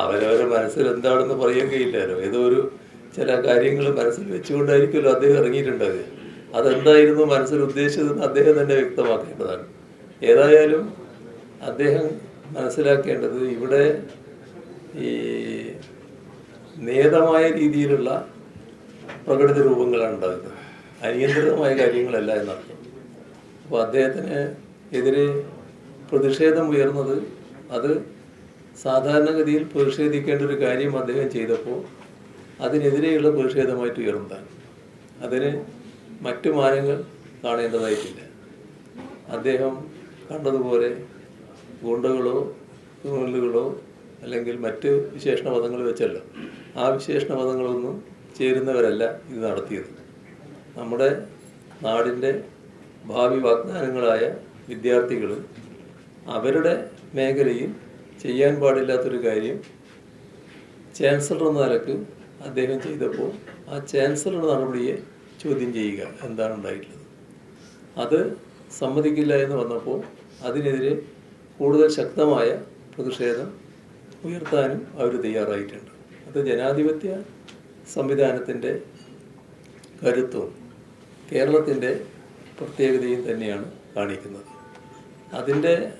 അവരവരുടെ മനസ്സിൽ എന്താണെന്ന് പറയുകയില്ലല്ലോ ഏതോ ഒരു ചില കാര്യങ്ങൾ മനസ്സിൽ വെച്ചുകൊണ്ടായിരിക്കുമല്ലോ അദ്ദേഹം ഇറങ്ങിയിട്ടുണ്ടാവുക അതെന്തായിരുന്നു മനസ്സിൽ ഉദ്ദേശിച്ചതെന്ന് അദ്ദേഹം തന്നെ വ്യക്തമാക്കേണ്ടതാണ്. ഏതായാലും അദ്ദേഹം മനസ്സിലാക്കേണ്ടത് ഇവിടെ ഈ നിയതമായ രീതിയിലുള്ള പ്രകടിത രൂപങ്ങളാണ് ഉണ്ടാകുന്നത് അനിയന്ത്രിതമായ കാര്യങ്ങളല്ല എന്നർത്ഥം. അപ്പോൾ അദ്ദേഹത്തിന് എതിരെ പ്രതിഷേധം ഉയർന്നത് അത് സാധാരണഗതിയിൽ പ്രതിഷേധിക്കേണ്ട ഒരു കാര്യം അദ്ദേഹം ചെയ്തപ്പോൾ അതിനെതിരെയുള്ള പ്രതിഷേധമായിട്ട് ഉയർന്നതാണ് അതിന് മറ്റു മാനങ്ങൾ കാണേണ്ടതായിട്ടില്ല. അദ്ദേഹം കണ്ടതുപോലെ ഗുണ്ടകളോ തുണലുകളോ അല്ലെങ്കിൽ മറ്റ് വിശേഷണ പദങ്ങൾ വെച്ചല്ല. ആ വിശേഷണ പദങ്ങളൊന്നും ചേരുന്നവരല്ല ഇത് നടത്തിയത്. നമ്മുടെ നാടിന്റെ ഭാവി വാഗ്ദാനങ്ങളായ വിദ്യാർത്ഥികളും അവരുടെ മേഖലയിൽ ചെയ്യാൻ പാടില്ലാത്തൊരു കാര്യം ചാൻസലർ എന്ന നിലയ്ക്ക് അദ്ദേഹം ചെയ്തപ്പോൾ ആ ചാൻസലറുടെ നടപടിയെ ചോദ്യം ചെയ്യുക എന്താണ് ഉണ്ടായിട്ടുള്ളത്. അത് സമ്മതിക്കില്ല എന്ന് വന്നപ്പോൾ അതിനെതിരെ കൂടുതൽ ശക്തമായ പ്രതിഷേധം ഉയർത്താനും അവർ തയ്യാറായിട്ടുണ്ട്. അത് ജനാധിപത്യ സംവിധാനത്തിന്റെ കരുത്തും കേരളത്തിന്റെ പ്രത്യേകതയും തന്നെയാണ് കാണിക്കുന്നത്. അതിന്റെ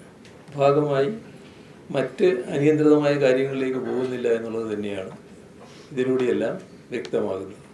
ഭാഗമായി മറ്റ് അനിയന്ത്രിതമായ കാര്യങ്ങളിലേക്ക് പോകുന്നില്ല എന്നുള്ളത് തന്നെയാണ് ഇതിലൂടെയെല്ലാം വ്യക്തമാകുന്നത്.